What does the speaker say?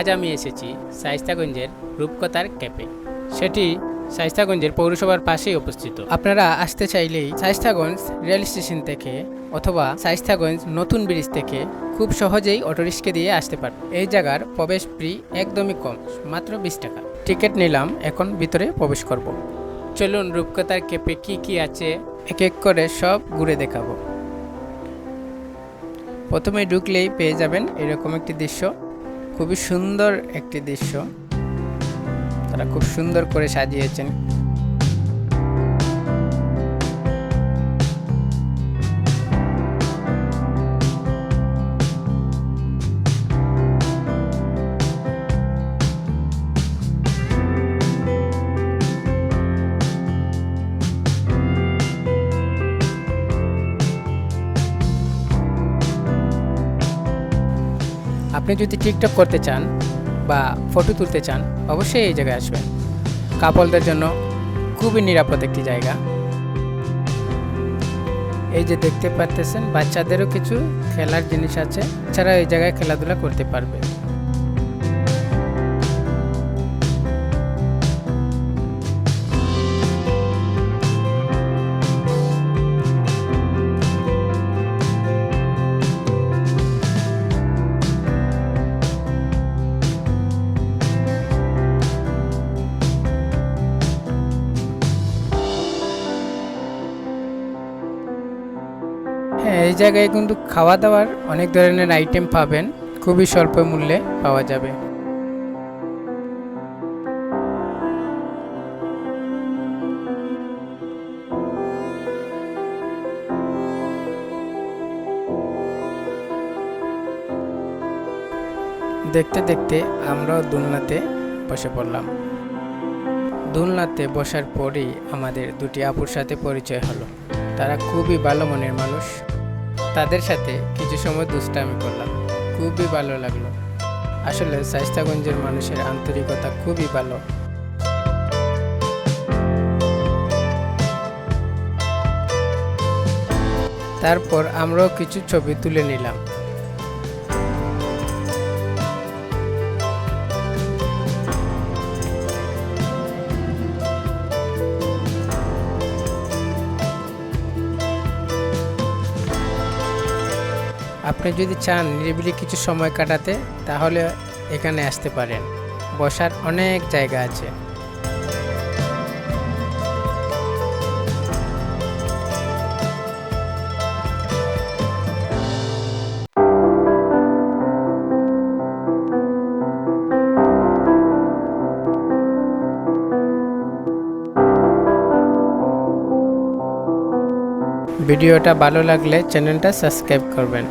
আজ আমি এসেছি শাইস্তাগঞ্জের রূপকথার ক্যাপে সেটি শাইস্তাগঞ্জের পৌরসভার পাশেই অবস্থিত। আপনারা আসতে চাইলেই শাইস্তাগঞ্জ রেল স্টেশন থেকে অথবা শাইস্তাগঞ্জ নতুন ব্রিজ থেকে খুব সহজেই অটোরিক্সা দিয়ে আসতে পারবেন। এই জায়গার প্রবেশ ফ্রি একদমই কম, মাত্র বিশ টাকা। টিকিট নিলাম, এখন ভিতরে প্রবেশ করব। চলুন রূপকথার ক্যাপে কি কি আছে এক এক করে সব ঘুরে দেখাবো। প্রথমে ঢুকলেই পেয়ে যাবেন এরকম একটি দৃশ্য। খুবই সুন্দর একটি দৃশ্য। তারা খুব সুন্দর করে সাজিয়েছেন। আপনি যদি টিকটক করতে চান বা ফটো তুলতে চান, অবশ্যই এই জায়গায় আসবেন। কাপলদের জন্য খুবই নিরাপদ একটি জায়গা। এই যে দেখতে পারতেছেন, বাচ্চাদেরও কিছু খেলার জিনিস আছে এছাড়া এই জায়গায় খেলাধুলা করতে পারবে। এই জায়গায় কিন্তু খাওয়া দাওয়ার অনেক ধরনের আইটেম পাবেন। খুবই স্বল্প মূল্যে পাওয়া যাবে। দেখতে দেখতে আমরাও দোলনাতে বসে পড়লাম। দোলনাতে বসার পরেই আমাদের দুটি আপুর সাথে পরিচয় হলো। তারা খুবই ভালো মনের মানুষ। তাদের সাথে কিছু সময় দুষ্টামি করলাম। খুবই ভালো লাগল। আসলে শাইস্তাগঞ্জের মানুষের আন্তরিকতা খুবই ভালো। তারপর আমরাও কিছু ছবি তুলে নিলাম। আপনি যদি চান নিরিবিলি কিছু সময় কাটাতে, তাহলে এখানে আসতে পারেন। বসার অনেক জায়গা আছে। ভিডিওটা ভালো লাগলে চ্যানেলটা সাবস্ক্রাইব করবেন।